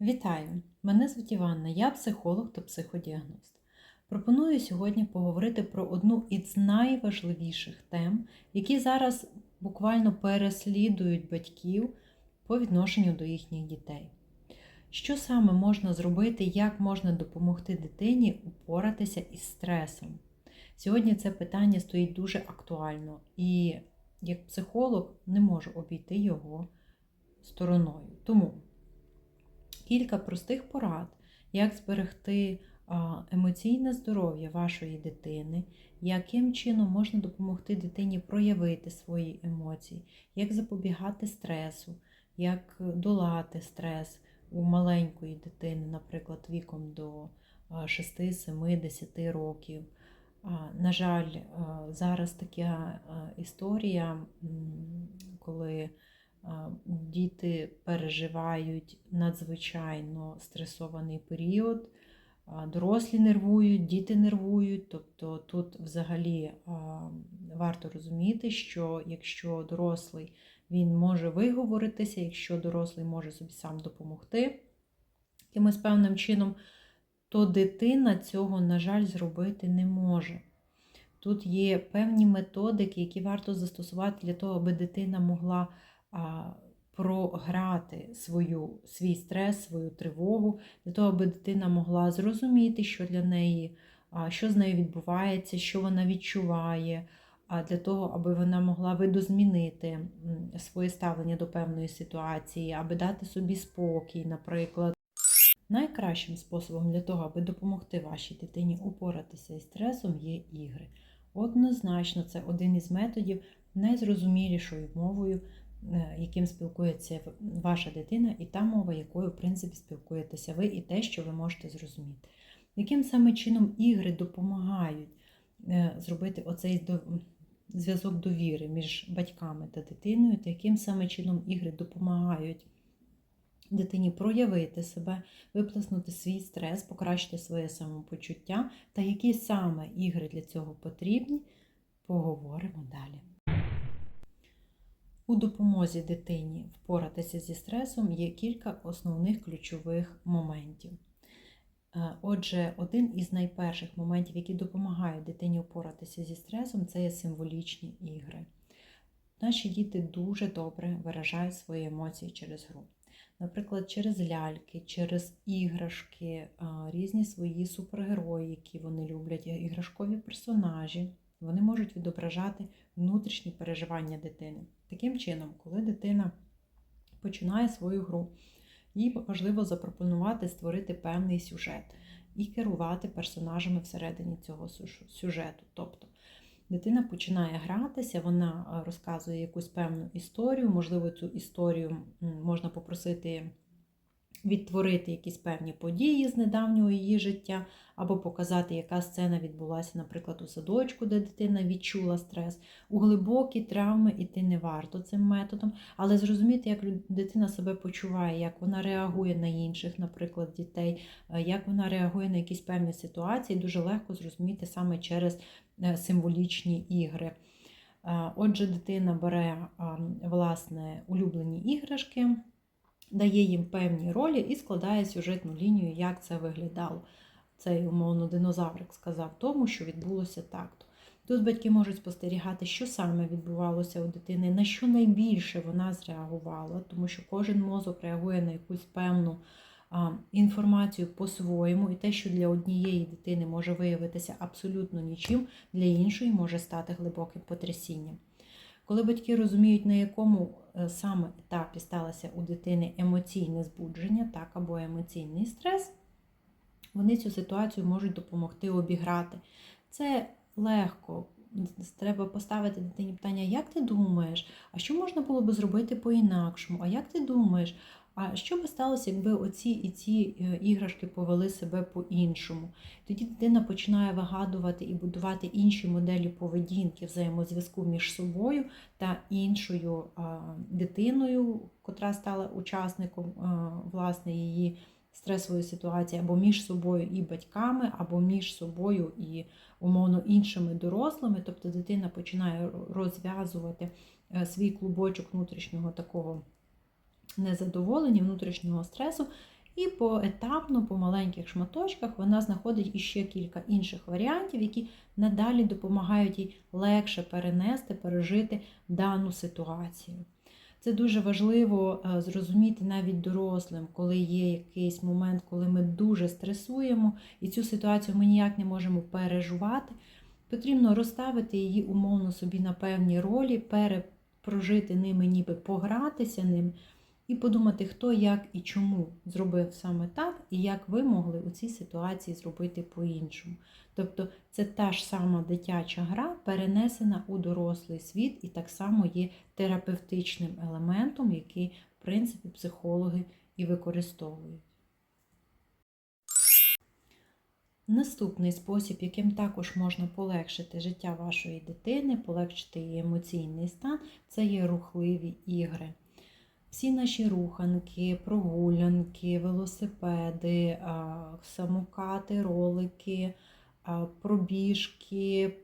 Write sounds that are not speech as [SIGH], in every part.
Вітаю! Мене звуть Іванна, я психолог та психодіагност. Пропоную сьогодні поговорити про одну із найважливіших тем, які зараз буквально переслідують батьків по відношенню до їхніх дітей. Що саме можна зробити, як можна допомогти дитині упоратися із стресом? Сьогодні це питання стоїть дуже актуально, і як психолог не можу обійти його стороною. Тому кілька простих порад, як зберегти емоційне здоров'я вашої дитини, яким чином можна допомогти дитині проявити свої емоції, як запобігати стресу, як долати стрес у маленької дитини, наприклад, віком до 6, 7, 10 років. На жаль, зараз така історія, коли діти переживають надзвичайно стресований період, дорослі нервують, діти нервують. Тобто тут взагалі варто розуміти, що якщо дорослий він може виговоритися, якщо дорослий може собі сам допомогти якимось певним чином, то дитина цього, на жаль, зробити не може. Тут є певні методики, які варто застосувати для того, аби дитина могла програти свою, свій стрес, свою тривогу, для того, аби дитина могла зрозуміти, що для неї, що з нею відбувається, що вона відчуває, для того, аби вона могла видозмінити своє ставлення до певної ситуації, аби дати собі спокій, наприклад. Найкращим способом для того, аби допомогти вашій дитині упоратися із стресом, є ігри. Однозначно, це один із методів найзрозумілішою мовою, яким спілкується ваша дитина, і та мова, якою, в принципі, спілкуєтеся ви, і те, що ви можете зрозуміти. Яким саме чином ігри допомагають е, зробити оцей зв'язок довіри між батьками та дитиною, та яким саме чином ігри допомагають дитині проявити себе, виплеснути свій стрес, покращити своє самопочуття, та які саме ігри для цього потрібні, поговоримо далі. У допомозі дитині впоратися зі стресом є кілька основних ключових моментів. Е, Отже, один із найперших моментів, які допомагають дитині впоратися зі стресом, це є символічні ігри. Наші діти дуже добре виражають свої емоції через гру. Наприклад, через ляльки, через іграшки, різні свої супергерої, які вони люблять, іграшкові персонажі. Вони можуть відображати внутрішні переживання дитини. Таким чином, коли дитина починає свою гру, їй важливо запропонувати створити певний сюжет і керувати персонажами всередині цього сюжету. Тобто дитина починає гратися, вона розказує якусь певну історію, можливо, цю історію можна попросити відтворити якісь певні події з недавнього її життя, або показати, яка сцена відбулася, наприклад, у садочку, де дитина відчула стрес. У глибокі травми іти не варто цим методом, але зрозуміти, як дитина себе почуває, як вона реагує на інших, наприклад, дітей, е, як вона реагує на якісь певні ситуації, дуже легко зрозуміти саме через е, символічні ігри. Е, Отже, дитина бере власне улюблені іграшки, дає їм певні ролі і складає сюжетну лінію, як це виглядало. Цей умовно динозаврик сказав тому, що відбулося так-то. Тут батьки можуть спостерігати, що саме відбувалося у дитини, на що найбільше вона зреагувала, тому що кожен мозок реагує на якусь певну а, інформацію по-своєму, і те, що для однієї дитини може виявитися абсолютно нічим, для іншої може стати глибоким потрясінням. Коли батьки розуміють, на якому е, саме етапі сталося у дитини емоційне збудження, так або емоційний стрес, вони цю ситуацію можуть допомогти обіграти. Це легко. Треба поставити дитині питання, як ти думаєш, а що можна було би зробити по-інакшому? А як ти думаєш? А що би сталося, якби оці і ці е, іграшки повели себе по-іншому? Тоді дитина починає вигадувати і будувати інші моделі поведінки, взаємозв'язку між собою та іншою дитиною, котра стала учасником власне її стресової ситуації, або між собою і батьками, або між собою і умовно іншими дорослими. Тобто дитина починає розв'язувати е, свій клубочок внутрішнього такого незадоволення, внутрішнього стресу, І поетапно, по маленьких шматочках, вона знаходить іще кілька інших варіантів, які надалі допомагають їй легше перенести, пережити дану ситуацію. Це дуже важливо е, зрозуміти навіть дорослим, коли є якийсь момент, коли ми дуже стресуємо, і цю ситуацію ми ніяк не можемо переживати. Потрібно розставити її умовно собі на певні ролі, перепрожити ними, ніби погратися ним, і подумати, хто як і чому зробив саме так, і як ви могли у цій ситуації зробити по-іншому. Тобто це та ж сама дитяча гра, перенесена у дорослий світ, і так само є терапевтичним елементом, який, в принципі, психологи і використовують. Наступний спосіб, яким також можна полегшити життя вашої дитини, полегшити її емоційний стан, це є рухливі ігри. Всі наші руханки, прогулянки, велосипеди, самокати, ролики, пробіжки,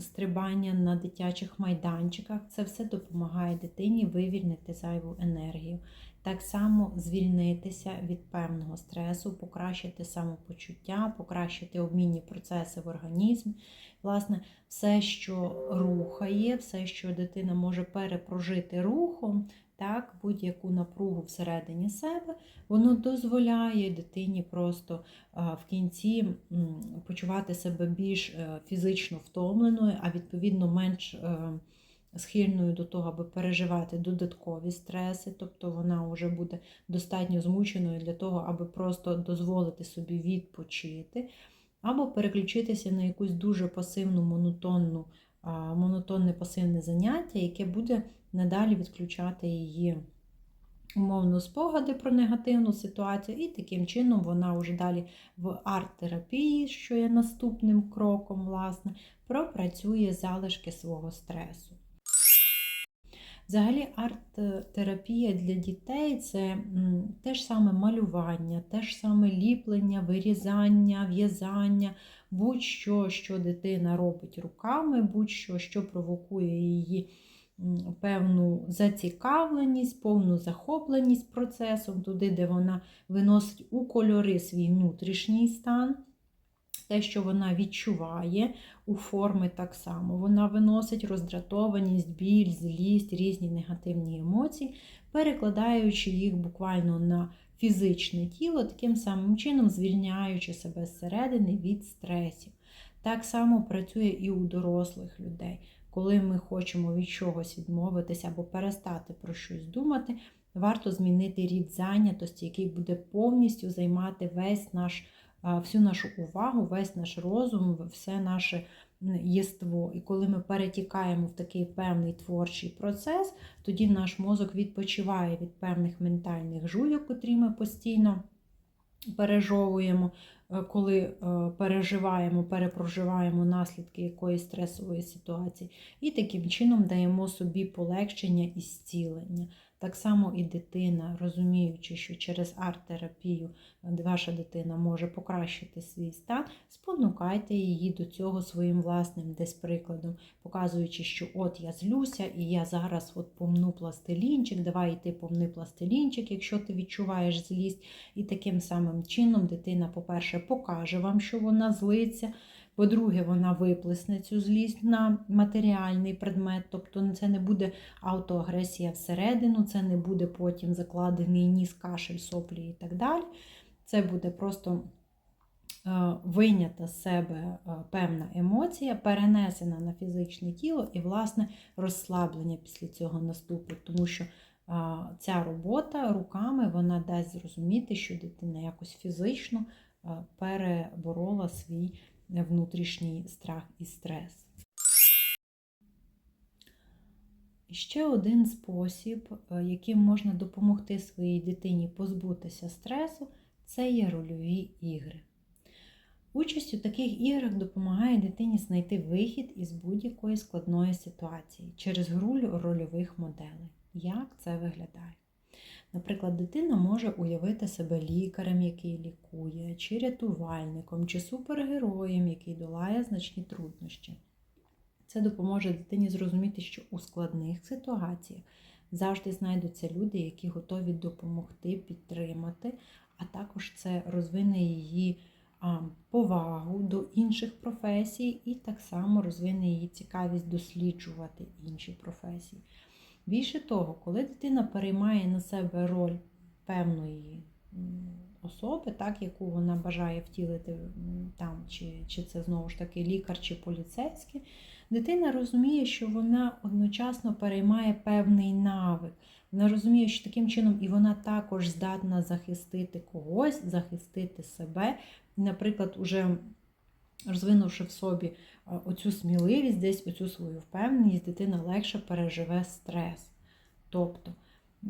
стрибання на дитячих майданчиках це все допомагає дитині вивільнити зайву енергію. Так само звільнитися від певного стресу, покращити самопочуття, покращити обмінні процеси в організмі. Власне, все, що рухає, все, що дитина може перепрожити рухом, так, будь-яку напругу всередині себе, воно дозволяє дитині просто в кінці почувати себе більш е, фізично втомленою, а відповідно менш е, схильною до того, аби переживати додаткові стреси, тобто вона вже буде достатньо змученою для того, аби просто дозволити собі відпочити, або переключитися на якусь дуже пасивну, монотонну, монотонне пасивне заняття, яке буде надалі відключати її умовно спогади про негативну ситуацію, і таким чином вона вже далі в арт-терапії, що є наступним кроком, власне, пропрацює залишки свого стресу. Взагалі, арт-терапія для дітей це те ж саме малювання, те ж саме ліплення, вирізання, в'язання, будь-що, що дитина робить руками, будь-що, що провокує її певну зацікавленість, повну захопленість процесом, туди, де вона виносить у кольори свій внутрішній стан. Те, що вона відчуває у форми так само. Вона виносить роздратованість, біль, злість, різні негативні емоції, перекладаючи їх буквально на фізичне тіло, таким самим чином звільняючи себе зсередини від стресів. Так само працює і у дорослих людей коли ми хочемо від чогось відмовитися або перестати про щось думати, варто змінити рід зайнятості, який буде повністю займати весь наш, всю нашу увагу, весь наш розум, все наше єство. І коли ми перетікаємо в такий певний творчий процес, тоді наш мозок відпочиває від певних ментальних жуйок, котрі ми постійно пережовуємо. Е, коли е, переживаємо, перепроживаємо наслідки якоїсь стресової ситуації, і таким чином даємо собі полегшення і зцілення. Так само і дитина, розуміючи, що через арт-терапію ваша дитина може покращити свій стан, спонукайте її до цього своїм власним десь прикладом, показуючи, що от я злюся, і я зараз от помну пластилінчик, давай йти помни пластилінчик, якщо ти відчуваєш злість. І таким самим чином дитина, по-перше, покаже вам, що вона злиться. По-друге, вона виплесне цю злість на матеріальний предмет, тобто це не буде автоагресія всередину, це не буде потім закладений ніс, кашель, соплі і так далі. Це буде просто е, вийнята з себе е, певна емоція, перенесена на фізичне тіло і, власне, розслаблення після цього наступить, тому що ця робота руками вона дасть зрозуміти, що дитина якось фізично е, переборола свій внутрішній страх і стрес. Ще один спосіб, е, яким можна допомогти своїй дитині позбутися стресу, це є рольові ігри. Участь у таких іграх допомагає дитині знайти вихід із будь-якої складної ситуації через гру рольових моделей. Як це виглядає? Наприклад, дитина може уявити себе лікарем, який лікує, чи рятувальником, чи супергероєм, який долає значні труднощі. Це допоможе дитині зрозуміти, що у складних ситуаціях завжди знайдуться люди, які готові допомогти, підтримати, а також це розвине її повагу до інших професій, і так само розвине її цікавість досліджувати інші професії. Більше того, коли дитина переймає на себе роль певної особи, так, яку вона бажає втілити там, чи, чи це знову ж таки лікар чи поліцейський, дитина розуміє, що вона одночасно переймає певний навик. Вона розуміє, що таким чином і вона також здатна захистити когось, захистити себе. Наприклад, уже розвинувши в собі оцю сміливість, десь оцю свою впевненість, дитина легше переживе стрес. Тобто,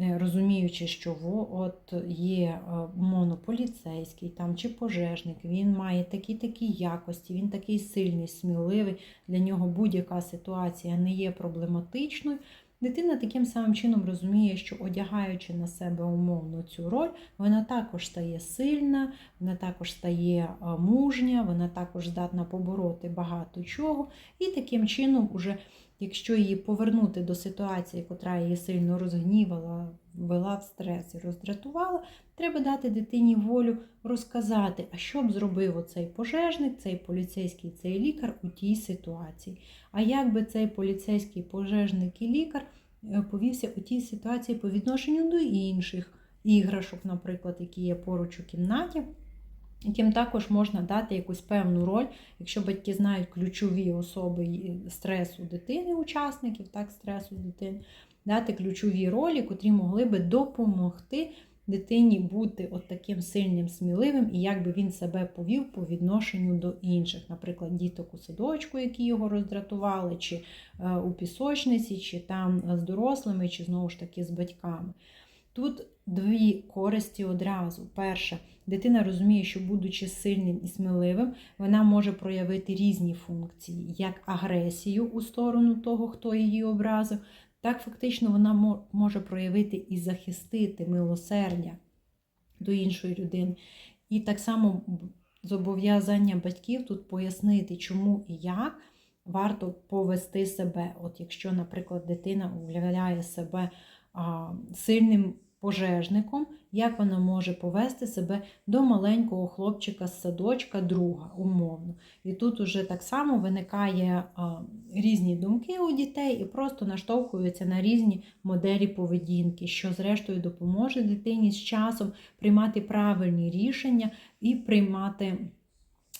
е, розуміючи, що от є е, умовно поліцейський там, чи пожежник, він має такі-такі якості, він такий сильний, сміливий, для нього будь-яка ситуація не є проблематичною. Дитина таким самим чином розуміє, що одягаючи на себе умовно цю роль, вона також стає сильна, вона також стає е, мужня, вона також здатна побороти багато чого. І таким чином, уже, якщо її повернути до ситуації, котра її сильно розгнівала, ввела в стрес і роздратувала, треба дати дитині волю розказати, а що б зробив оцей пожежник, цей поліцейський, цей лікар у тій ситуації. А як би цей поліцейський пожежник і лікар е, повівся у тій ситуації по відношенню до інших іграшок, наприклад, які є поруч у кімнаті, яким також можна дати якусь певну роль, якщо батьки знають ключові особи стресу дитини, учасників, так, стресу дитини, дати ключові ролі, котрі могли би допомогти дитині бути от таким сильним, сміливим, і як би він себе повів по відношенню до інших, наприклад, діток у садочку, які його роздратували, чи е, у пісочниці, чи там з дорослими, чи знову ж таки з батьками. Тут дві користі одразу. Перша, дитина розуміє, що, будучи сильним і сміливим, вона може проявити різні функції, як агресію у сторону того, хто її образив, так фактично вона може проявити і захистити милосердя до іншої людини. І так само зобов'язання батьків тут пояснити, чому і як варто повести себе. От якщо, наприклад, дитина уявляє себе а, сильним пожежником, як вона може повести себе до маленького хлопчика з садочка, друга, умовно. І тут уже так само виникає а, різні думки у дітей і просто наштовхуються на різні моделі поведінки, що зрештою допоможе дитині з часом приймати правильні рішення і приймати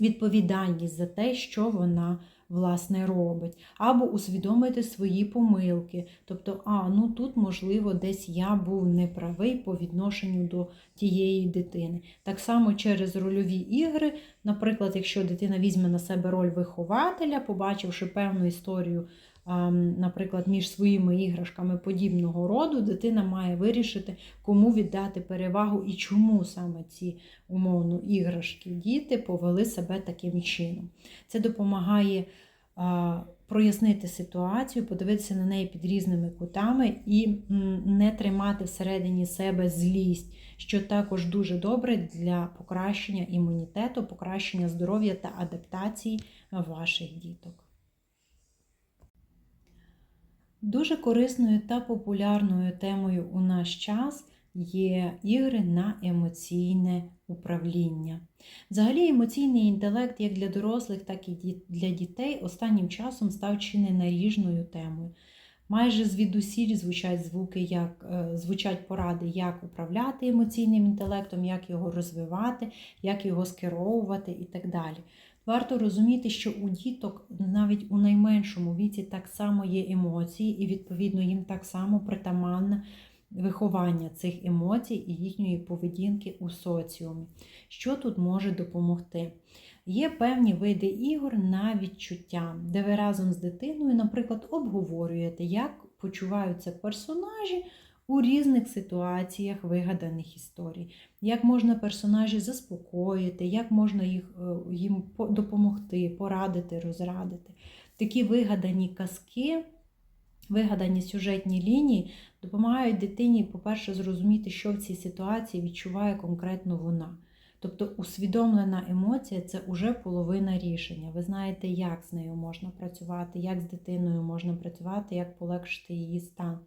відповідальність за те, що вона власне робить, або усвідомити свої помилки. Тобто, а ну тут, можливо, десь я був неправий по відношенню до тієї дитини. Так само через рольові ігри, наприклад, якщо дитина візьме на себе роль вихователя, побачивши певну історію. Наприклад, між своїми іграшками подібного роду дитина має вирішити, кому віддати перевагу і чому саме ці умовно іграшки діти повели себе таким чином. Це допомагає прояснити ситуацію, подивитися на неї під різними кутами і не тримати всередині себе злість, що також дуже добре для покращення імунітету, покращення здоров'я та адаптації ваших діток. Дуже корисною та популярною темою у наш час є ігри на емоційне управління. Взагалі, емоційний інтелект як для дорослих, так і для дітей останнім часом став чи не наріжною темою. Майже звідусіль звучать звуки, як е, звучать поради, як управляти емоційним інтелектом, як його розвивати, як його скеровувати і так далі. Варто розуміти, що у діток навіть у найменшому віці так само є емоції, і відповідно їм так само притаманне виховання цих емоцій і їхньої поведінки у соціумі. Що тут може допомогти? Є певні види ігор на відчуття, де ви разом з дитиною, наприклад, обговорюєте, як почуваються персонажі у різних ситуаціях вигаданих історій, як можна персонажі заспокоїти, як можна їх, е, їм допомогти, порадити, розрадити. Такі вигадані казки, вигадані сюжетні лінії допомагають дитині, по-перше, зрозуміти, що в цій ситуації відчуває конкретно вона. Тобто усвідомлена емоція це вже половина рішення. Ви знаєте, як з нею можна працювати, як з дитиною можна працювати, як полегшити її стан.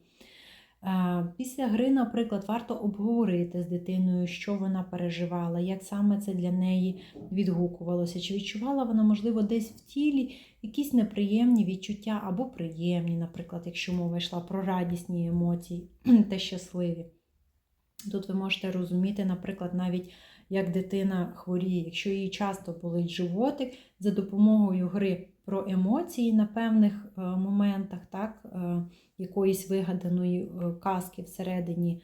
Е, Після гри, наприклад, варто обговорити з дитиною, що вона переживала, як саме це для неї відгукувалося, чи відчувала вона, можливо, десь в тілі якісь неприємні відчуття або приємні, наприклад, якщо мова йшла про радісні емоції [CLEARS THROAT] та щасливі. Тут ви можете розуміти, наприклад, навіть як дитина хворіє, якщо їй часто болить животик, за допомогою гри про емоції на певних е, моментах, так, е, якоїсь вигаданої е, казки всередині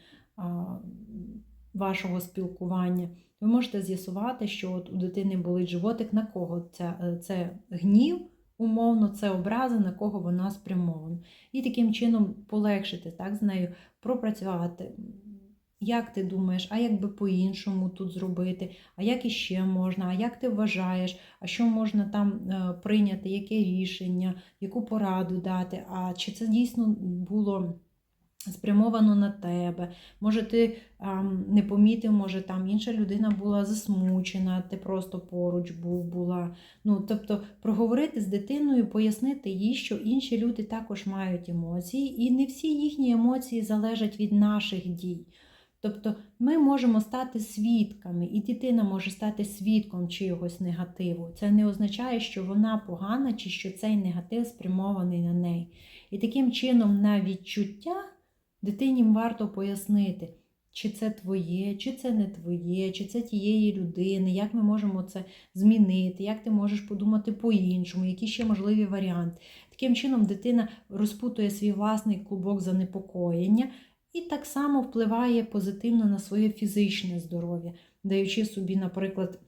вашого спілкування, ви можете з'ясувати, що от у дитини болить животик, на кого це, це гнів, умовно, це образи, на кого вона спрямована. І таким чином полегшити так, з нею, пропрацювати. Як ти думаєш, а як би по-іншому тут зробити, а як іще можна, а як ти вважаєш, а що можна там е, прийняти, яке рішення, яку пораду дати, а чи це дійсно було спрямовано на тебе? Може, ти не помітив, може там інша людина була засмучена, ти просто поруч був, була. Ну, Тобто проговорити з дитиною, пояснити їй, що інші люди також мають емоції, і не всі їхні емоції залежать від наших дій. Тобто ми можемо стати свідками, і дитина може стати свідком чогось негативу. Це не означає, що вона погана чи що цей негатив спрямований на неї. І таким чином, на відчуття дитині варто пояснити, чи це твоє, чи це не твоє, чи це тієї людини, як ми можемо це змінити, як ти можеш подумати по-іншому, які ще можливі варіанти. Таким чином, дитина розпутує свій власний клубок занепокоєння. І так само впливає позитивно на своє фізичне здоров'я, даючи собі, наприклад,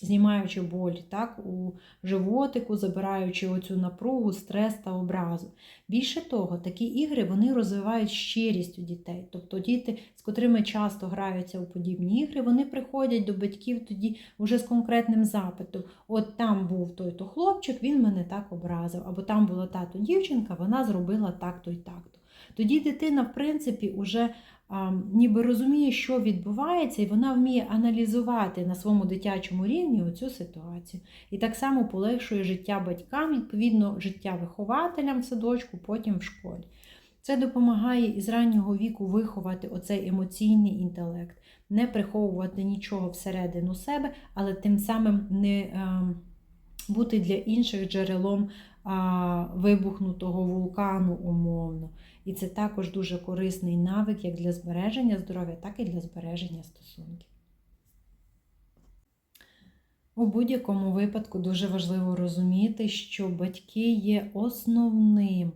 знімаючи боль так, у животику, забираючи оцю напругу, стрес та образу. Більше того, такі ігри вони розвивають щирість у дітей. Тобто діти, з котрими часто граються у подібні ігри, вони приходять до батьків тоді вже з конкретним запитом. От там був той-то хлопчик, він мене так образив, або там була тато дівчинка, вона зробила так-то і так-то. Тоді дитина, в принципі, вже а, ніби розуміє, що відбувається, і вона вміє аналізувати на своєму дитячому рівні цю ситуацію. І так само полегшує життя батькам, відповідно, життя вихователям в садочку, потім в школі. Це допомагає із раннього віку виховати оцей емоційний інтелект, не приховувати нічого всередину себе, але тим самим не бути для інших джерелом вибухнутого вулкану умовно. І це також дуже корисний навик як для збереження здоров'я, так і для збереження стосунків. У будь-якому випадку дуже важливо розуміти, що батьки є основним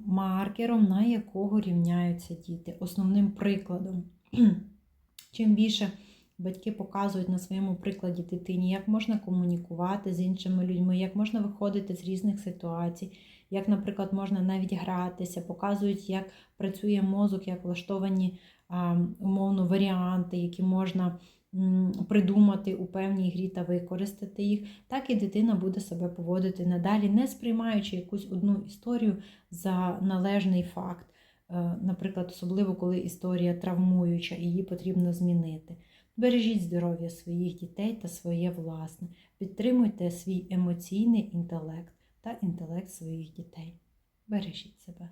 маркером, на якого рівняються діти, основним прикладом. [CLEARS THROAT] Чим більше батьки показують на своєму прикладі дитині, як можна комунікувати з іншими людьми, як можна виходити з різних ситуацій, як, наприклад, можна навіть гратися, показують, як працює мозок, як влаштовані умовно варіанти, які можна придумати у певній грі та використати їх, так і дитина буде себе поводити надалі, не сприймаючи якусь одну історію за належний факт. Е, наприклад, особливо коли історія травмуюча, і її потрібно змінити. Бережіть здоров'я своїх дітей та своє власне, підтримуйте свій емоційний інтелект та інтелект своїх дітей. Бережіть себе.